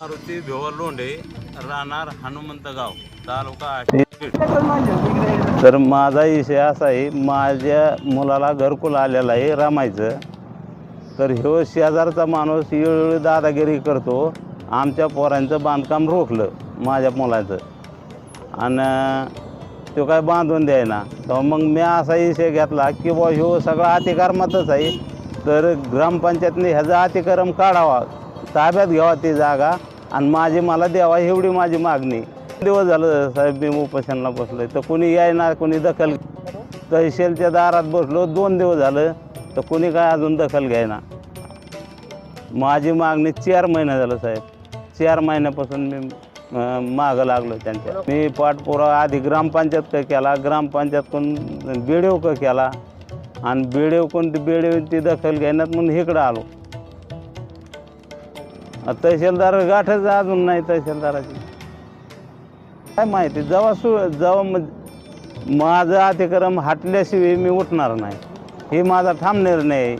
मारुती भिवर लोंढे राहणार हनुमंत गाव तालुका आष्टी. तर माझा विषय असा आहे माझ्या मुलाला घरकुल आलेलं आहे रमायचं. तर ह्यो शेजारचा माणूस वेळोवेळी दादागिरी करतो आमच्या पोरांचं बांधकाम रोखलं माझ्या मुलाचं. आणि तो काय बांधून द्यायना. तर मग मी असा विषय घेतला की बा ह्यो सगळा अतिकारमातच आहे. तर ग्रामपंचायतने ह्याचा अतिक्रम काढावा. ताब्यात घ्यावा ती जागा आणि माझी मला द्यावा एवढी माझी मागणी. दिवस झालं साहेब मी उपोषणाला बसलोय. तर कोणी यायना कोणी दखल तहसीलच्या दारात बसलो दोन दिवस झालं तर कोणी काय अजून दखल घ्यायना माझी मागणी चार महिने झालं साहेब. चार महिन्यापासून मी मागं लागलो त्यांच्या. मी पाठपुरावा आधी ग्रामपंचायत का केला ग्रामपंचायतकडून बेडेव का केला आणि बेडेव कोण ते बेडेव ती दखल घेण्यात म्हणून इकडं आलो. तहसीलदार गाठच अजून नाही तहसीलदाराची. काय माहिती जेव्हा सु जेव्हा मग माझं अतिक्रम हटल्याशिवाय मी उठणार नाही. हे माझा ठाम निर्णय आहे.